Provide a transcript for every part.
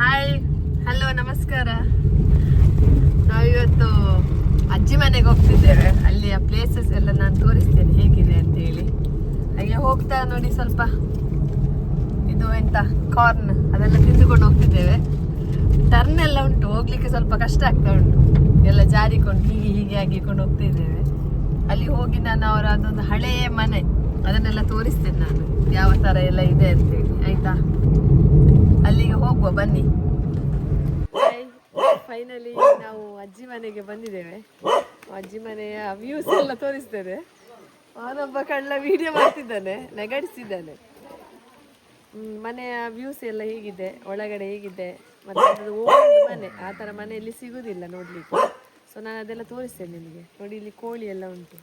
Hi hello ನಮಸ್ಕಾರ. ನಾವಿವತ್ತು ಅಜ್ಜಿ ಮನೆಗೆ ಹೋಗ್ತಿದ್ದೇವೆ. ಅಲ್ಲಿಯ ಪ್ಲೇಸಸ್ ಎಲ್ಲ ನಾನು ತೋರಿಸ್ತೇನೆ. ಹೇಗಿದೆ ಅಂತ ಹೇಳಿ. ಹಾಗೆ ಹೋಗ್ತಾ ನೋಡಿ ಸ್ವಲ್ಪ ಇದು ಎಂತ ಕಾರ್ನ್ ಅದೆಲ್ಲ ತಿಂದುಕೊಂಡು ಹೋಗ್ತಿದ್ದೇವೆ. ಟರ್ನ್ ಎಲ್ಲ ಉಂಟು. ಹೋಗ್ಲಿಕ್ಕೆ ಸ್ವಲ್ಪ ಕಷ್ಟ ಆಗ್ತಾ ಉಂಟು. ಎಲ್ಲ ಜಾರಿಕೊಂಡು ಹೀಗೆ ಹೀಗೆ ಆಗಿಕೊಂಡು ಹೋಗ್ತಿದ್ದೇವೆ. ಅಲ್ಲಿ ಹೋಗಿ ನಾನು ಅವರ ಅದೊಂದು ಹಳೆಯ ಮನೆ. ಅದನ್ನೆಲ್ಲ ತೋರಿಸ್ತೇನೆ ನಾನು. ಯಾವ ಥರ ಎಲ್ಲ ಇದೆ ಅಂತೇಳಿ ಆಯ್ತಾ? ಹೋಗುವ, ಬನ್ನಿ. ಫೈನಲಿ ನಾವು ಅಜ್ಜಿ ಮನೆಗೆ ಬಂದಿದ್ದೇವೆ. ಅಜ್ಜಿ ಮನೆಯ ವ್ಯೂಸ್ ಎಲ್ಲ ತೋರಿಸ್ತೇನೆ. ಅವನೊಬ್ಬ ಕಳ್ಳ ವಿಡಿಯೋ ಮಾಡ್ತಿದ್ದಾನೆ ನೆಗಡಿಸಿದ್ದಾನೆ ಮನೆಯ ವ್ಯೂಸ್ ಎಲ್ಲ ಹೇಗಿದೆ, ಒಳಗಡೆ ಹೇಗಿದೆ, ಮತ್ತೆ ಅದು ಓಲ್ಡ್ ಮನೆ, ಆ ಥರ ಮನೆಯಲ್ಲಿ ಸಿಗುದಿಲ್ಲ ನೋಡ್ಲಿಕ್ಕೆ. ಸೊ ನಾನು ಅದೆಲ್ಲ ತೋರಿಸ್ತೇನೆ ನಿಮಗೆ. ನೋಡಿ, ಇಲ್ಲಿ ಕೋಳಿ ಎಲ್ಲ ಉಂಟು.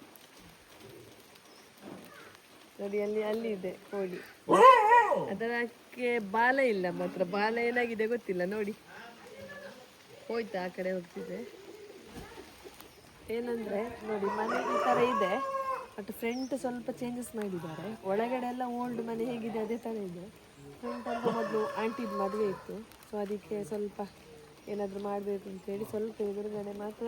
ನೋಡಿ ಅಲ್ಲಿ ಅಲ್ಲಿ ಇದೆ ಕೋಳಿ. ಅದಕ್ಕೆ ಬಾಲ ಇಲ್ಲ ಮಾತ್ರ. ಬಾಲ ಏನಾಗಿದೆ ಗೊತ್ತಿಲ್ಲ ನೋಡಿ. ಹೋಯ್ತಾ ಆ ಕಡೆ ಹೋಗ್ತಿದೆ ಏನಂದ್ರೆ ನೋಡಿ ಮನೆ ಈ ತರ ಇದೆ. ಬಟ್ ಫ್ರಂಟ್ ಸ್ವಲ್ಪ ಚೇಂಜಸ್ ಮಾಡಿದ್ದಾರೆ. ಒಳಗಡೆ ಎಲ್ಲ ಓಲ್ಡ್ ಮನೆ ಹೇಗಿದೆ ಅದೇ ತರ ಇದೆ. ಫ್ರಂಟ್ ಅಂತ ಮೊದಲು ಆಂಟಿದ್ ಮದುವೆ ಇತ್ತು. ಸೊ ಅದಕ್ಕೆ ಸ್ವಲ್ಪ ಏನಾದರೂ ಮಾಡಬೇಕು ಅಂತೇಳಿ ಸ್ವಲ್ಪ ಎದುರುಗಡೆ ಮಾತ್ರ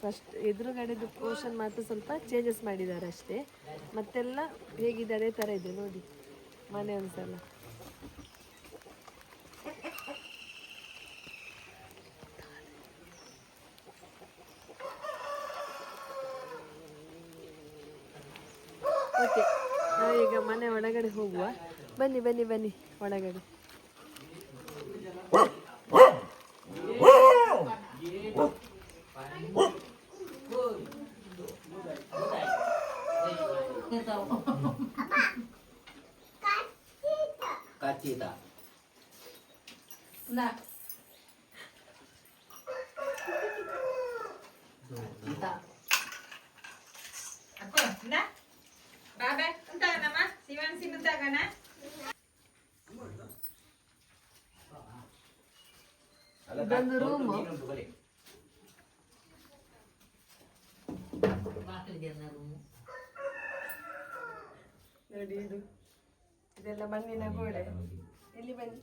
ಫಸ್ಟ್ ಎದುರುಗಡೆದು ಪೋರ್ಷನ್ ಮಾತ್ರ ಸ್ವಲ್ಪ ಚೇಂಜಸ್ ಮಾಡಿದ್ದಾರೆ ಅಷ್ಟೇ. ಮತ್ತೆಲ್ಲ ಹೇಗಿದೆ ಅದೇ ಥರ ಇದೆ ನೋಡಿ, ಮನೆ ಒಂದ್ಸಲ. ಓಕೆ ನಾವೀಗ ಮನೆ ಒಳಗಡೆ ಹೋಗುವ. ಬನ್ನಿ ಬನ್ನಿ ಬನ್ನಿ ಒಳಗಡೆ. Ako, na? Babe, unta ka na ma? Siwan sinunta ka na? ಇದೊಂದು ರೂಮು ನೋಡಿ ಇದು ಇದೆಲ್ಲ ಮಣ್ಣಿನ ಗೋಡೆ ಇಲ್ಲಿ ಬನ್ನಿ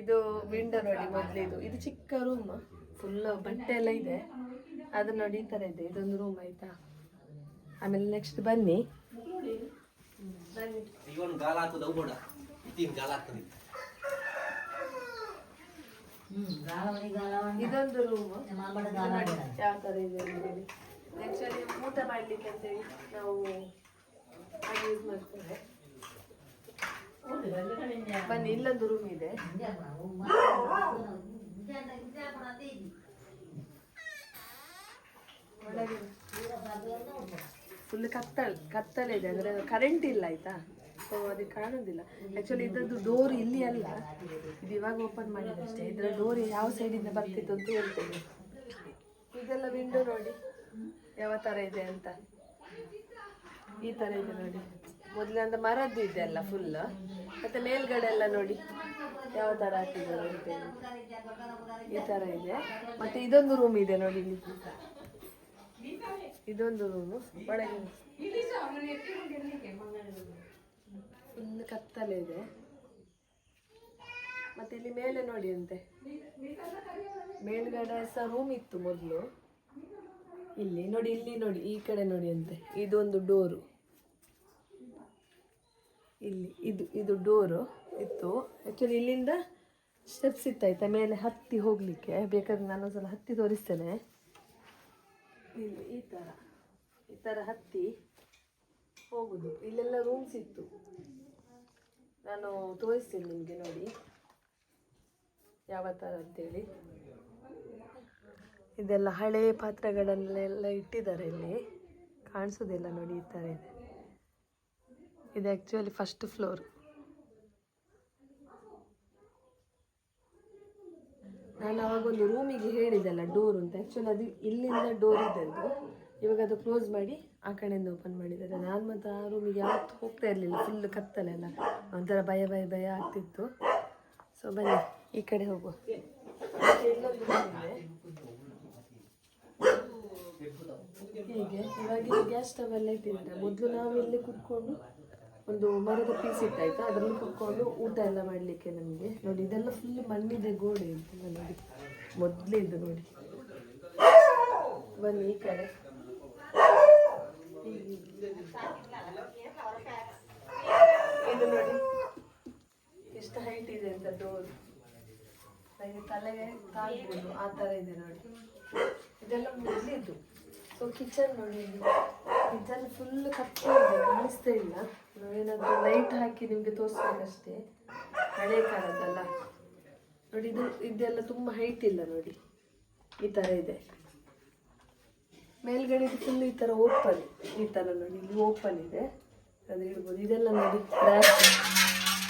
ಇದು ವಿಂಡೋ ನೋಡಿ ಮೊದಲಿದು. ಇದು ಚಿಕ್ಕ ರೂಮ್ ಫುಲ್ ಬಟ್ಟೆ ಎಲ್ಲ ಇದೆ. ಅದು ನೋಡಿ ಈ ಥರ ಇದೆ. ಇದೊಂದು ರೂಮ್ ಆಯ್ತಾ? ಆಮೇಲೆ ನೆಕ್ಸ್ಟ್ ಬನ್ನಿ. ಇದೊಂದು ರೂಮ್ ಯಾವ ಥರ ಇದೆ ಆ್ಯಕ್ಚುಲಿ ಊಟ ಮಾಡಲಿಕ್ಕೆ ಅಂತೇಳಿ ನಾವು ಯೂಸ್ ಮಾಡ್ತೇವೆ. ಬನ್ನಿ ಇಲ್ಲೊಂದು ರೂಮ್ ಇದೆ. ಫುಲ್ ಕತ್ತಲ್ ಕತ್ತಲೆ ಇದೆ ಅಂದ್ರೆ ಕರೆಂಟ್ ಇಲ್ಲ ಆಯ್ತಾ? ಸೊ ಅದಕ್ಕೆ ಕಾಣೋದಿಲ್ಲ. ಆಕ್ಚುಲಿ ಇದ್ರದ್ದು ಡೋರ್ ಇಲ್ಲಿ ಅಲ್ಲ. ಇದು ಇವಾಗ ಓಪನ್ ಮಾಡಿದೆ ಅಷ್ಟೇ. ಇದರ ಡೋರ್ ಯಾವ ಸೈಡಿಂದ ಬರ್ತಿತ್ತು ಅಂತ ಹೇಳ್ತೇನೆ. ಇದೆಲ್ಲ ವಿಂಡೋ ನೋಡಿ. ಯಾವ ಥರ ಇದೆ ಅಂತ. ಈ ಥರ ಇದೆ ನೋಡಿ. ಮೊದಲಿಂದ ಮರದ್ದು ಇದೆ ಅಲ್ಲ ಫುಲ್ ಮತ್ತೆ ಮೇಲ್ಗಡೆ ಎಲ್ಲ ನೋಡಿ ಯಾವ ತರ ಹಾಕಿದ್ದಾರೆ ಈ ತರ ಇದೆ. ಮತ್ತೆ ಇದೊಂದು ರೂಮ್ ಇದೆ ನೋಡಿ ಇಲ್ಲಿ. ಇದೊಂದು ರೂಮು ಒಳಗೆ. ಫುಲ್ ಕತ್ತಲೆ ಇದೆ. ಮತ್ತೆ ಇಲ್ಲಿ ಮೇಲೆ ನೋಡಿ ಅಂತೆ. ಮೇಲ್ಗಡೆ ಸಹ ರೂಮ್ ಇತ್ತು ಮೊದಲು. ಇಲ್ಲಿ ನೋಡಿ ಇಲ್ಲಿ ನೋಡಿ, ಈ ಕಡೆ ನೋಡಿ ಅಂತೆ. ಇದೊಂದು ಡೋರು ಇಲ್ಲಿ ಇದು ಇದು ಡೋರು ಇತ್ತು. ಆ್ಯಕ್ಚುಲಿ ಇಲ್ಲಿಂದ ಸ್ಟೆಪ್ಸ್ ಇತ್ತಾಯ್ತಾ? ಮೇಲೆ ಹತ್ತಿ ಹೋಗಲಿಕ್ಕೆ. ಬೇಕಾದ್ರೆ ನಾನು ಒಂದ್ಸಲ ಹತ್ತಿ ತೋರಿಸ್ತೇನೆ. ಇಲ್ಲಿ ಈ ಥರ ಈ ಥರ ಹತ್ತಿ ಹೋಗುದು. ಇಲ್ಲೆಲ್ಲ ರೂಮ್ಸ್ ಇತ್ತು. ನಾನು ತೋರಿಸ್ತೀನಿ ನಿಮಗೆ ನೋಡಿ. ಯಾವ ಥರ ಅಂತೇಳಿ. ಇದೆಲ್ಲ ಹಳೆ ಪಾತ್ರೆಗಳನ್ನೆಲ್ಲ ಇಟ್ಟಿದ್ದಾರೆ ಇಲ್ಲಿ. ಕಾಣಿಸೋದಿಲ್ಲ ನೋಡಿ ಈ ಥರ ಇದೆ. ಇದು ಆ್ಯಕ್ಚುಲಿ ಫಸ್ಟ್ ಫ್ಲೋರ್ ನಾನು ಅವಾಗ ಒಂದು ರೂಮಿಗೆ ಹೇಳಿದ್ದೆಲ್ಲ ಡೋರ್ ಅಂತ. ಆ್ಯಕ್ಚುಲಿ ಅದು ಇಲ್ಲಿಂದ ಡೋರ್ ಇದ್ದದ್ದು. ಇವಾಗ ಅದು ಕ್ಲೋಸ್ ಮಾಡಿ ಆ ಕಡೆಯಿಂದ ಓಪನ್ ಮಾಡಿದ್ದಾರೆ. ನಾನು ಮತ್ತು ಆ ರೂಮಿಗೆ ಯಾವತ್ತು ಹೋಗ್ತಾ ಇರಲಿಲ್ಲ. ಫುಲ್ ಕತ್ತಲೆಲ್ಲ ಒಂಥರ ಭಯ ಭಯ ಭಯ ಆಗ್ತಿತ್ತು. ಸೊ ಬನ್ನಿ, ಈ ಕಡೆ ಹೋಗುವ. ಹೀಗೆ ಇವಾಗ ಗ್ಯಾಸ್ ಸ್ಟವ್ ಎಲ್ಲ ಇಟ್ಟಿದ್ದಾರೆ. ಮೊದಲು ನಾವು ಇಲ್ಲಿ ಕುತ್ಕೊಂಡು ಒಂದು ಮರದ ಪೀಸ್ ಇಟ್ಟಾಯ್ತು? ಅದರಲ್ಲಿ ಕುತ್ಕೊಂಡು ಊಟ ಎಲ್ಲ ಮಾಡಲಿಕ್ಕೆ ನಮಗೆ. ನೋಡಿ, ಇದೆಲ್ಲ ಫುಲ್ ಮಣ್ಣಿದೆ ಗೋಡೆ ಇದೆಲ್ಲ ನೋಡಿ. ಮೊದಲೇ ಇದು ನೋಡಿ. ಬನ್ನಿ ಈ ಕಡೆ. ಇದು ನೋಡಿ. ಎಷ್ಟು ಹೈಟ್ ಇದೆ ಅಂತ ಡೋರ್ ನನಗೆ ತಲೆಗೆ ತಾಗ್ಬೋದು ಆ ಥರ ಇದೆ ನೋಡಿ. ಇದೆಲ್ಲ ಮೊದಲಿದ್ದು. ಸೊ ಕಿಚನ್ ನೋಡಿ ಕಿಚನ್ ಫುಲ್ ಕಪ್ಪು ಇದೆ, ಕಾಣಿಸ್ತಾ ಇಲ್ಲ. ನಾವೇನಾದರೂ ಲೈಟ್ ಹಾಕಿ ನಿಮಗೆ ತೋರಿಸ್ಬೇಕಷ್ಟೇ. ಹಳೆ ಕಾಲದಲ್ಲ ನೋಡಿ, ಇದು, ಇದೆಲ್ಲ ತುಂಬ ಹೈಟ್ ಇಲ್ಲ ನೋಡಿ. ಈ ಥರ ಇದೆ. ಮೇಲ್ಗಡೆ ಫುಲ್ ಈ ಥರ ಓಪನ್ ಈ ಥರ ನೋಡಿ, ಇಲ್ಲಿ ಓಪನ್ ಇದೆ. ಅದು ಇಡ್ಬೋದು ಇದೆಲ್ಲ ನೋಡಿ ರ್ಯಾಕ್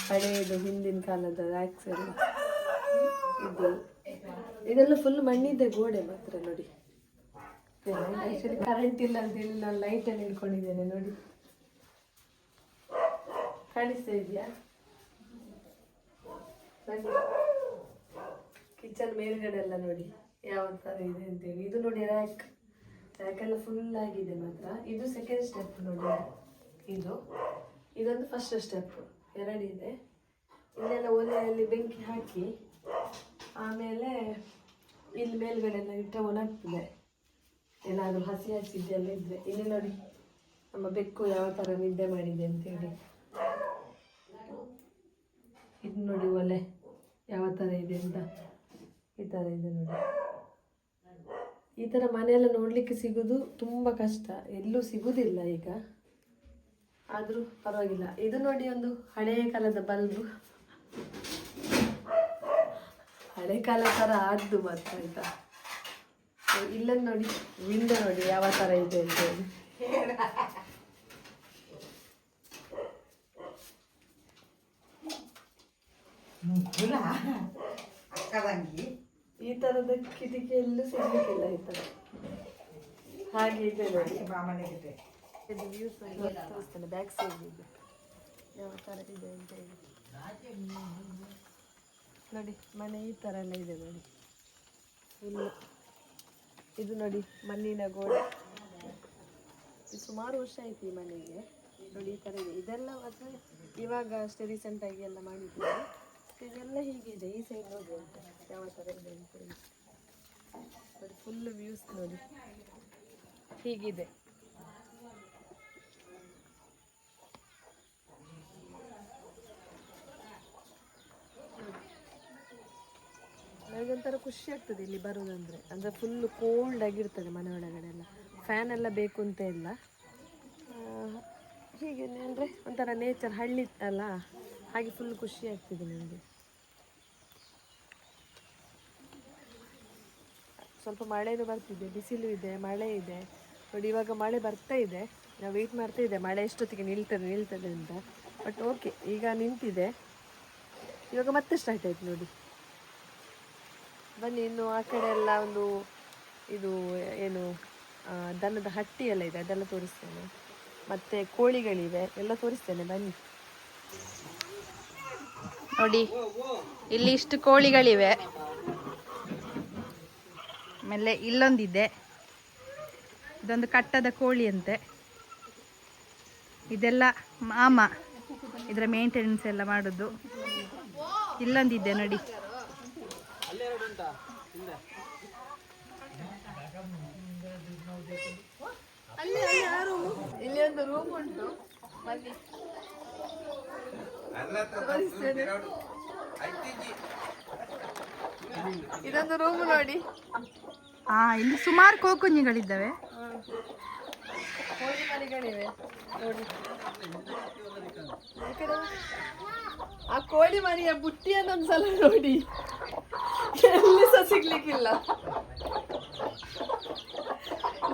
ಹಳೆಯದು ಹಿಂದಿನ ಕಾಲದ ರ್ಯಾಕ್ಸ್ ಎಲ್ಲ. ಇದು. ಇದೆಲ್ಲ ಫುಲ್ ಮಣ್ಣಿದೆ, ಗೋಡೆ ಮಾತ್ರ ನೋಡಿ. ಆಕ್ಚುಲಿ ಕರೆಂಟ್ ಇಲ್ಲ ಅಂತ ಹೇಳಿ ನಾನು ಲೈಟ್ ಅಲ್ಲಿ ಇಟ್ಕೊಂಡಿದ್ದೇನೆ ನೋಡಿ. ಕಾಣಿಸ್ತಾ ಇದೆಯಾ? ಕಿಚನ್ ಮೇಲ್ಗಡೆ ಎಲ್ಲ ನೋಡಿ ಯಾವ ಥರ ಇದೆ ಅಂತೇಳಿ ಇದು ನೋಡಿ ರ್ಯಾಕ್ ರ್ಯಾಕ್ ಎಲ್ಲ ಫುಲ್ ಆಗಿದೆ ಮಾತ್ರ. ಇದು ಸೆಕೆಂಡ್ ಸ್ಟೆಪ್ ನೋಡಿ. ಇದು. ಇದೊಂದು ಫಸ್ಟ್ ಸ್ಟೆಪ್ ಎರಡಿದೆ ಇಲ್ಲೆಲ್ಲ ಒಲೆಯಲ್ಲಿ ಬೆಂಕಿ ಹಾಕಿ ಆಮೇಲೆ ಇಲ್ಲಿ ಮೇಲ್ಗಡೆ ಎಲ್ಲ ಇಟ್ಟ ಒಣಗ್ತದೆ. ಏನಾದರೂ ಹಸಿ ಹಸಿದ್ದೆಲ್ಲ ಇದ್ದರೆ ಇಲ್ಲಿ ನೋಡಿ, ನಮ್ಮ ಬೆಕ್ಕು ಯಾವ ಥರ ನಿದ್ದೆ ಮಾಡಿದೆ ಅಂತೇಳಿ. ಇದು ನೋಡಿ ಒಲೆ, ಯಾವ ಥರ ಇದೆ ಅಂತ. ಈ ಥರ ಇದೆ ನೋಡಿ. ಈ ಥರ ಮನೆಯೆಲ್ಲ ನೋಡಲಿಕ್ಕೆ ಸಿಗೋದು ತುಂಬ ಕಷ್ಟ. ಎಲ್ಲೂ ಸಿಗುವುದಿಲ್ಲ ಈಗ. ಆದರೂ ಪರವಾಗಿಲ್ಲ. ಇದು ನೋಡಿ ಒಂದು ಹಳೆಯ ಕಾಲದ ಬಲ್ಬು. ಹಳೆ ಕಾಲ ಥರ ಆದ್ದು ಮಾತ್ರ ಆಯ್ತಾ ಇಲ್ಲೊಂದು ನೋಡಿ ವಿಂಡೋ ನೋಡಿ ಯಾವ ಥರ ಇದೆ ಅಂತ ಹೇಳಿ. ಈ ಥರದ ಕಿಟಕಿ ಎಲ್ಲೂ ಸಿಗ್ಲಿಕ್ಕಿಲ್ಲ ಈ ಥರ ಹಾಗೆ ಇದೆ ನೋಡಿ. ಇದೆ ಇದು. ವ್ಯೂಸ್ ತೋರಿಸ್ತೇನೆ ಬ್ಯಾಕ್ ಸೈಡ್ ಇದೆ. ಯಾವ ಥರ ಇದೆ ಅಂತ ಹೇಳಿ. ನೋಡಿ ಮನೆ ಈ ಥರ ಎಲ್ಲ ಇದೆ ನೋಡಿ. ಫುಲ್ ಇದು ನೋಡಿ, ಮಣ್ಣಿನ ಗೋಡೆ. ಸುಮಾರು ವರ್ಷ ಆಯ್ತು ಈ ಮನೆಗೆ. ನೋಡಿ, ಈ ಥರ ಇದೆ. ಇದೆಲ್ಲ ಮಾತ್ರ ಇವಾಗ ಅಷ್ಟೇ ರೀಸೆಂಟಾಗಿ ಎಲ್ಲ ಮಾಡಿದ್ದೀವಿ. ಇದೆಲ್ಲ ಹೀಗಿದೆ ಈ ಸೈಡ್ ನೋಡಿ ಅಂತ. ಯಾವ ಥರ ಇದೆ ಅಂತ. ನೋಡಿ ಫುಲ್ ವ್ಯೂಸ್ ನೋಡಿ. ಹೀಗಿದೆ. ನನಗೊಂಥರ ಖುಷಿ ಆಗ್ತದೆ ಇಲ್ಲಿ ಬರೋದಂದ್ರೆ. ಅಂದರೆ ಫುಲ್ ಕೋಲ್ಡ್ ಆಗಿರ್ತದೆ ಮನೆ ಒಳಗಡೆ ಎಲ್ಲ ಫ್ಯಾನ್ ಎಲ್ಲ ಬೇಕು ಅಂತ ಇಲ್ಲ. ಹೀಗೆ ಅಂದರೆ ಒಂಥರ ನೇಚರ್ ಹಳ್ಳಿ ಅಲ್ಲ? ಹಾಗೆ ಫುಲ್ ಖುಷಿ ಆಗ್ತಿದೆ ನನಗೆ. ಸ್ವಲ್ಪ ಮಳೆನು ಬರ್ತಿದೆ, ಬಿಸಿಲು ಇದೆ, ಮಳೆ ಇದೆ. ನೋಡಿ, ಇವಾಗ ಮಳೆ ಬರ್ತಾ ಇದೆ. ನಾವು ವೆಯ್ಟ್ ಮಾಡ್ತಾ ಇದೆ ಮಳೆ ಎಷ್ಟೊತ್ತಿಗೆ ನಿಲ್ತದೆ ನಿಲ್ತದೆ ಅಂತ. ಬಟ್ ಓಕೆ ಈಗ ನಿಂತಿದೆ. ಇವಾಗ ಮತ್ತೆ ಸ್ಟಾರ್ಟ್ ಆಯ್ತು ನೋಡಿ. ಬನ್ನಿ, ಇನ್ನು ಆ ಕಡೆ ಎಲ್ಲ ಒಂದು ಇದು ಏನು ದನದ ಹಟ್ಟಿ ಎಲ್ಲ ಇದೆ, ಅದೆಲ್ಲ ತೋರಿಸ್ತೇನೆ. ಮತ್ತೆ ಕೋಳಿಗಳಿವೆ, ಎಲ್ಲ ತೋರಿಸ್ತೇನೆ, ಬನ್ನಿ. ನೋಡಿ, ಇಲ್ಲಿ ಇಷ್ಟು ಕೋಳಿಗಳಿವೆ. ಆಮೇಲೆ ಇಲ್ಲೊಂದಿದೆ. ಇದೊಂದು ಕಟ್ಟದ ಕೋಳಿ ಅಂತೆ ಇದೆಲ್ಲ ಮಾಮ, ಇದರ ಮೇಂಟೆನೆನ್ಸ್ ಎಲ್ಲ ಮಾಡೋದು. ಇಲ್ಲೊಂದಿದೆ, ನೋಡಿ. ಅಲ್ಲಿ ಆ, ಇಲ್ಲಿ ಒಂದು ರೂಮ್ ಉಂಟು. ಇದೊಂದು ರೂಮ್ ನೋಡಿ ಹಾ ಇಲ್ಲಿ ಸುಮಾರು ಕೋಕುಂಜಿಗಳಿದ್ದಾವೆ ಕೋಳಿ ಮರಿಗಳಿವೆ ನೋಡಿ ಆ ಕೋಳಿ ಮರಿಯ ಬುಟ್ಟಿಯನ್ನೊಂದ್ಸಲ ನೋಡಿ ಎಲ್ಲಿ ಸಹ ಸಿಗ್ಲಿಕ್ಕಿಲ್ಲ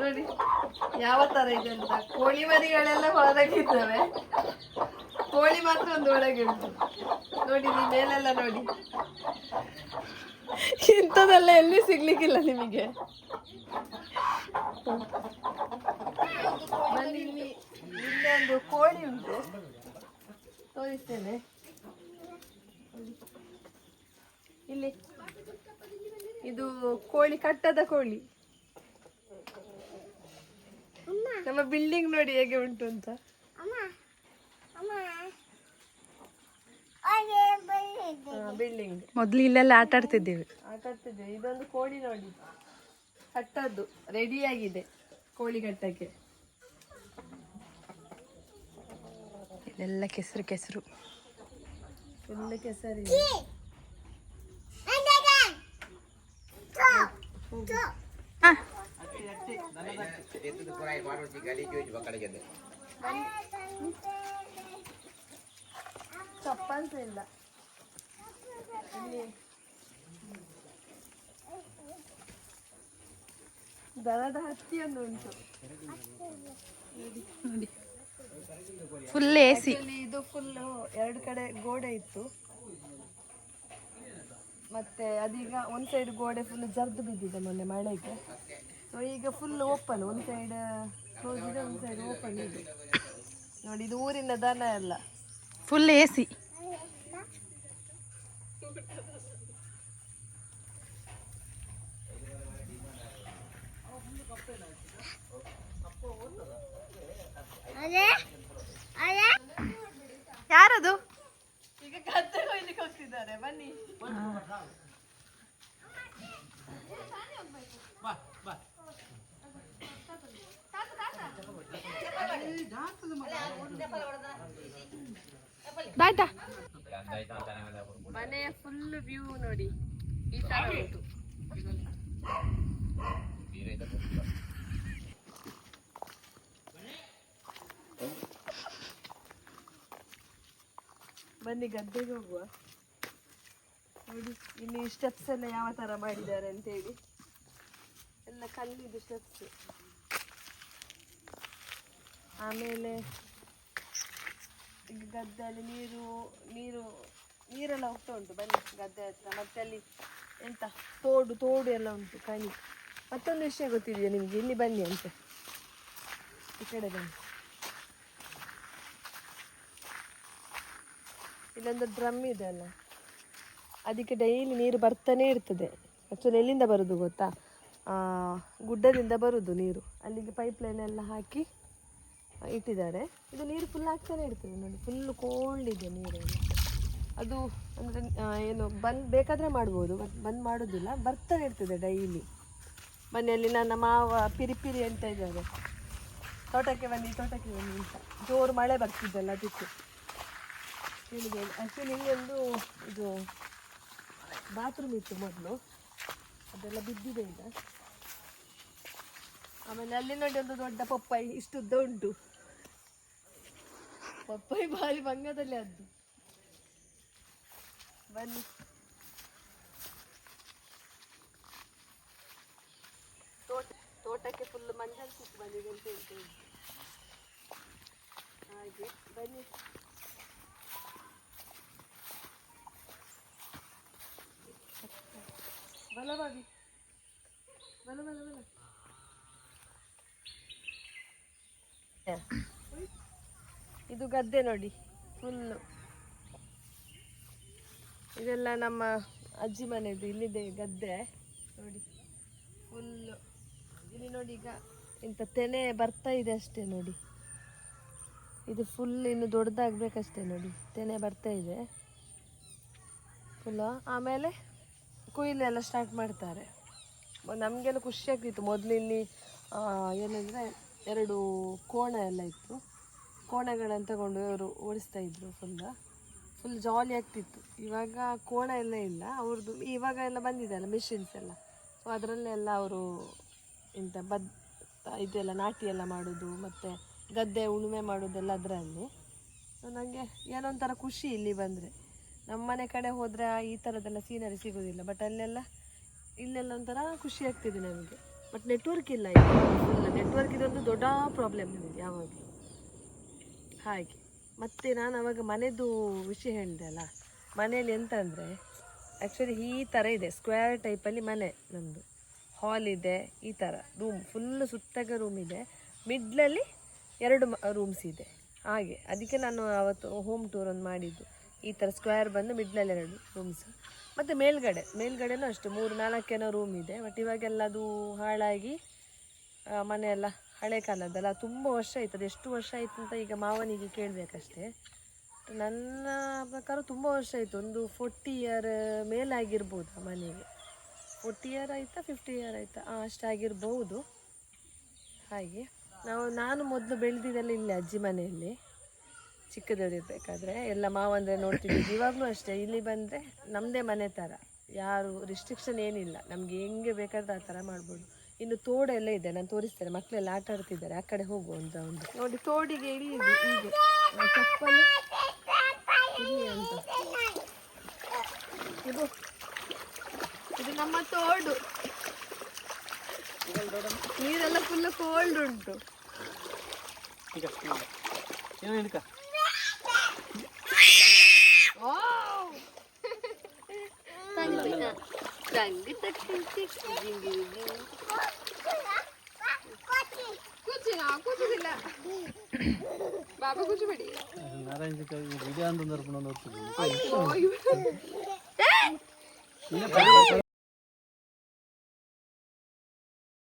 ನೋಡಿ. ಯಾವ ತರ ಇದೆ ಅಂತ. ಕೋಳಿ ಮರಿಗಳೆಲ್ಲ ಹೊರಗಿದ್ದಾವೆ ಕೋಳಿ ಮಾತ್ರ ಒಂದು ಒಳಗೆ ಉಂಟು. ನೋಡಿ ನೀವು ಮೇಲೆಲ್ಲ ನೋಡಿ. ಇಂಥದೆಲ್ಲ ಎಲ್ಲಿ ಸಿಗ್ಲಿಕ್ಕಿಲ್ಲ ನಿಮಗೆ? ಇಲ್ಲಿ ಒಂದು ಕೋಳಿ ಉಂಟು. ತೋರಿಸ್ತೇನೆ. ಇಲ್ಲಿ. ಇದು ಕೋಳಿ ಕಟ್ಟದ ಕೋಳಿ. ನಮ್ಮ ಬಿಲ್ಡಿಂಗ್ ನೋಡಿ ಹೇಗೆ ಉಂಟು ಅಂತ. ಬಿಲ್ಡಿಂಗ್. ಮೊದಲು ಇಲ್ಲೆಲ್ಲ ಆಟ ಆಡ್ತಿದ್ದೇವೆ. ಆಟ ಆಡ್ತಿದ್ದೇವೆ. ಇದೊಂದು ಕೋಳಿ ನೋಡಿ. ಕಟ್ಟದ್ದು ರೆಡಿ ಆಗಿದೆ ಕೋಳಿ ಕಟ್ಟಕ್ಕೆ ಇಲ್ಲೆಲ್ಲ ಕೆಸರು ಕೆಸರು. ಫುಲ್ ಕೆಸರಿ ಹಾ. ಚಪ್ಪಲ್ಸ ಇಲ್ಲ ಇಲ್ಲಿ ದನದ ಹತ್ತಿಯನ್ನು ಉಂಟು ನೋಡಿ ಫುಲ್ ಎ ಸಿ ಇದು ಫುಲ್ ಎರಡು ಕಡೆ ಗೋಡೆ ಇತ್ತು. ಮತ್ತೆ ಅದೀಗ ಒಂದ್ ಸೈಡ್ ಗೋಡೆ ಫುಲ್ ಜರ್ದು ಬಿದ್ದಿದೆ ಮೊನ್ನೆ ಮಳೆಗೆ. ಸೊ ಈಗ ಫುಲ್ ಓಪನ್ ಒಂದು ಸೈಡ್ ಕ್ಲೋಸ್ ಇದೆ ಒಂದ್ ಸೈಡ್ ಓಪನ್ ಇದೆ. ನೋಡಿ ಇದು ಊರಿನ ದನ ಎಲ್ಲ. ಫುಲ್ ಎ ಸಿ ಯಾರದು? ಈಗ ಕತ್ತೆ ಕೊಯ್ಲಿಕ್ಕೆ ಹೋಗ್ತಿದ್ದಾರೆ ಬನ್ನಿ. ದಾಯ್ತಾ ಮನೆಯ ಫುಲ್ ವ್ಯೂ ನೋಡಿ. ಈ ತರ ಉಂಟು. ಬನ್ನಿ ಗದ್ದೆಗೆ ಹೋಗುವ. ನೋಡಿ ಇಲ್ಲಿ ಸ್ಟೆಪ್ಸ್ ಎಲ್ಲ ಯಾವ ತರ ಮಾಡಿದ್ದಾರೆ ಅಂತ ಹೇಳಿ ಎಲ್ಲ ಕಲ್ಲಿದ್ದು ಸ್ಟೆಪ್ಸ್ ಆಮೇಲೆ ಗದ್ದೆಯಲ್ಲಿ ನೀರು ನೀರು, ನೀರೆಲ್ಲ ಹೋಗ್ತಾ ಉಂಟು. ಬನ್ನಿ ಗದ್ದೆ ಹತ್ರ. ಮತ್ತೆ ಅಲ್ಲಿ ಎಂತ? ತೋಡು ತೋಡು ಎಲ್ಲ ಉಂಟು ಕಣಿ. ಮತ್ತೊಂದು ವಿಷಯ ಗೊತ್ತಿದೆಯಾ ನಿಮಗೆ? ಇಲ್ಲಿ ಬನ್ನಿ ಅಂತ. ಈ ಕಡೆ ಬನ್ನಿ. ಇಲ್ಲೊಂದು ಡ್ರಮ್ ಇದೆ ಅಲ್ಲ? ಅದಕ್ಕೆ ಡೈಲಿ ನೀರು ಬರ್ತಾನೆ ಇರ್ತದೆ. ಆ್ಯಕ್ಚುಲಿ ಎಲ್ಲಿಂದ ಬರೋದು ಗೊತ್ತಾ? ಗುಡ್ಡದಿಂದ ಬರೋದು ನೀರು. ಅಲ್ಲಿಗೆ ಪೈಪ್ ಲೈನ್ ಎಲ್ಲ ಹಾಕಿ ಇಟ್ಟಿದ್ದಾರೆ. ಇದು ನೀರು ಫುಲ್ ಆಗ್ತಾನೆ ಇರ್ತದೆ ನೋಡಿ ಫುಲ್ ಕೋಲ್ಡ್ ಇದೆ ನೀರೆಲ್ಲ ಅದು ಅಂದರೆ ಏನು, ಬಂದ್ ಬೇಕಾದರೆ ಮಾಡ್ಬೋದು ಬಟ್ ಬಂದ್ ಮಾಡೋದಿಲ್ಲ. ಬರ್ತಾನೆ ಇರ್ತದೆ ಡೈಲಿ ಮನೆಯಲ್ಲಿ ನನ್ನ ಮಾವ ಪಿರಿ ಪಿರಿ ಅಂತ ಇದ್ದಾರೆ. ತೋಟಕ್ಕೆ ಬನ್ನಿ ತೋಟಕ್ಕೆ ಬನ್ನಿ ಅಂತ. ಜೋರು ಮಳೆ ಬರ್ತಿದ್ದಲ್ಲ ಅದಕ್ಕೆ. ನಿಮಗೆ ಆ್ಯಕ್ಚುಲಿ ಒಂದು ಇದು ಬಾತ್ರೂಮ್ ಇತ್ತು ಮೊದಲು. ಅದೆಲ್ಲ ಬಿದ್ದಿದೆ ಈಗ. ಆಮೇಲೆ ಅಲ್ಲಿ ನೋಡಿ ಒಂದು ದೊಡ್ಡ ಪಪ್ಪಾಯಿ ಇಷ್ಟು ಉಂಟು ಪಪ್ಪಾಯಿ ಭಾರಿ ಭಂಗದಲ್ಲಿ ಅದ್ದು ಬನ್ನಿ ತೋಟ ತೋಟಕ್ಕೆ ಫುಲ್ ಮಂಜಲ್ ಕುಕ್ ಬಂದಿದೆ ಅಂತ ಹೇಳ್ತೇವೆ ಹಾಗೆ ಬನ್ನಿ ಬಲ ಬಾಬಿ ಬಲ ಬಲ ಬಲ ಇದು ಗದ್ದೆ ನೋಡಿ ಫುಲ್ಲು ಇದೆಲ್ಲ ನಮ್ಮ ಅಜ್ಜಿ ಮನೆಯದು ಇಲ್ಲಿದೆ ಗದ್ದೆ. ನೋಡಿ ಫುಲ್ಲು ಇಲ್ಲಿ ನೋಡಿ ಈಗ ಇಂಥ ತೆನೆ ಬರ್ತಾ ಇದೆ ಅಷ್ಟೇ ನೋಡಿ. ಇದು ಫುಲ್ ಇನ್ನು ದೊಡ್ಡದಾಗಬೇಕಷ್ಟೇ ನೋಡಿ, ತೆನೆ ಬರ್ತಾ ಇದೆ. ಫುಲ್ಲ ಆಮೇಲೆ ಕೊಯ್ಲು ಎಲ್ಲ ಸ್ಟಾರ್ಟ್ ಮಾಡ್ತಾರೆ. ನಮಗೆಲ್ಲ ಖುಷಿ ಆಗ್ತಿತ್ತು. ಮೊದಲು ಇಲ್ಲಿ ಏನಂದರೆ ಎರಡು ಕೋಣ ಎಲ್ಲ ಇತ್ತು. ಕೋಣಗಳನ್ನು ತಗೊಂಡು ಅವರು ಓಡಿಸ್ತಾ ಇದ್ರು ಫುಲ್ ಫುಲ್ ಜಾಲಿ ಆಗ್ತಿತ್ತು. ಇವಾಗ ಕೋಣ ಎಲ್ಲ ಇಲ್ಲ. ಅವ್ರದ್ದು ಇವಾಗ ಎಲ್ಲ ಬಂದಿದೆ ಅಲ್ಲ ಮಿಷಿನ್ಸ್ ಎಲ್ಲ. ಸೊ ಅದರಲ್ಲೆಲ್ಲ ಅವರು ಇಂಥ ಬದ್, ಇದೆಲ್ಲ, ನಾಟಿ ಎಲ್ಲ ಮಾಡೋದು, ಮತ್ತು ಗದ್ದೆ ಉಳುಮೆ ಮಾಡೋದೆಲ್ಲ ಅದರಲ್ಲಿ. ಸೊ ನನಗೆ ಏನೋ ಒಂಥರ ಖುಷಿ ಇಲ್ಲಿ ಬಂದರೆ. ನಮ್ಮನೆ ಕಡೆ ಹೋದರೆ ಈ ಥರದ್ದೆಲ್ಲ ಸೀನರಿ ಸಿಗೋದಿಲ್ಲ ಬಟ್ ಅಲ್ಲೆಲ್ಲ, ಇಲ್ಲೆಲ್ಲ ಒಂಥರ ಖುಷಿ ಆಗ್ತಿದೆ ನಮಗೆ. ಬಟ್ ನೆಟ್ವರ್ಕ್ ಇಲ್ಲ ಫುಲ್ ನೆಟ್ವರ್ಕ್ ಇದೊಂದು ದೊಡ್ಡ ಪ್ರಾಬ್ಲಮ್ ನಮಗೆ ಯಾವಾಗಲೂ. ಹಾಗೆ. ಮತ್ತು ನಾನು ಅವಾಗ ಮನೆದು ವಿಷಯ ಹೇಳಿದೆ ಅಲ್ಲ, ಮನೆಯಲ್ಲಿ ಎಂತ ಅಂದರೆ ಆ್ಯಕ್ಚುಲಿ ಈ ಥರ ಇದೆ ಸ್ಕ್ವೇರ್ ಟೈಪಲ್ಲಿ ಮನೆ ನಮ್ಮದು ಹಾಲ್ ಇದೆ, ಈ ಥರ ರೂಮ್ ಫುಲ್ ಸುತ್ತಾಗ ರೂಮ್ ಇದೆ. ಮಿಡ್ಲಲ್ಲಿ ಎರಡು ರೂಮ್ಸ್ ಇದೆ. ಹಾಗೆ, ಅದಕ್ಕೆ ನಾನು ಅವತ್ತು ಹೋಮ್ ಟೂರ್ ಒಂದು ಮಾಡಿದ್ದು. ಈ ಥರ ಸ್ಕ್ವೇರ್ ಬಂದು ಮಿಡ್ಲಲ್ಲಿ ಎರಡು ರೂಮ್ಸ್ ಮತ್ತು ಮೇಲ್ಗಡೆ, ಮೇಲ್ಗಡೆನೂ ಅಷ್ಟೇ, ಮೂರು ನಾಲ್ಕೇನೋ ರೂಮ್ ಇದೆ. ಬಟ್ ಇವಾಗೆಲ್ಲ ಅದು ಹಾಳಾಗಿ ಮನೆಯೆಲ್ಲ ಹಳೆ ಕಾಲದ್ದಲ್ಲ, ತುಂಬ ವರ್ಷ ಆಯ್ತು ಅದು ಎಷ್ಟು ವರ್ಷ ಆಯ್ತು ಅಂತ ಈಗ ಮಾವನಿಗೆ ಕೇಳಬೇಕಷ್ಟೇ. ನನ್ನ ಪ್ರಕಾರ ತುಂಬ ವರ್ಷ ಆಯಿತು. ಒಂದು ಫೋರ್ಟಿ ಇಯರ್ ಮೇಲಾಗಿರ್ಬೋದು ಆ ಮನೆಗೆ? ಫೋರ್ಟಿ ಇಯರ್ ಆಯಿತಾ ಫಿಫ್ಟಿ ಇಯರ್ ಆಯಿತಾ? ಅಷ್ಟಾಗಿರ್ಬೋದು ಹಾಗೆ. ನಾವು, ನಾನು ಮೊದಲು ಬೆಳೆದಿದ್ದೆಲ್ಲ ಇಲ್ಲಿ ಅಜ್ಜಿ ಮನೆಯಲ್ಲಿ. ಚಿಕ್ಕದಿರಬೇಕಾದ್ರೆ ಎಲ್ಲ ಮಾವಂದರೆ ನೋಡ್ತಿದ್ವಿ. ಇವಾಗಲೂ ಅಷ್ಟೇ. ಇಲ್ಲಿ ಬಂದರೆ ನಮ್ಮದೇ ಮನೆ ಥರ ಯಾರು ರಿಸ್ಟ್ರಿಕ್ಷನ್ ಏನಿಲ್ಲ. ನಮಗೆ ಹೆಂಗೆ ಬೇಕಾದ್ರೆ ಆ ಥರ ಮಾಡ್ಬೋದು. ಇನ್ನು ತೋಡೆಲ್ಲ ಇದೆ ನಾನು ತೋರಿಸ್ತೇನೆ. ಮಕ್ಕಳೆಲ್ಲ ಆಟ ಆಡ್ತಿದ್ದಾರೆ ಆ ಕಡೆ ಹೋಗುವ ಒಂದು ನೋಡಿ ತೋಡಿಗೆ ಇಳಿಯುದು ಹೀಗೆ. ಆ ಚಪ್ಪಲಿ. ಇಲ್ಲಿ ಅಂತ. ಇದು. ಇದು ನಮ್ಮ ತೋಡು. ನೀರೆಲ್ಲ ಫುಲ್ ಕೋಲ್ಡ್ ಉಂಟು. ಏನು Sangue tá വീഡിയോ നിർത്തണമെന്ന്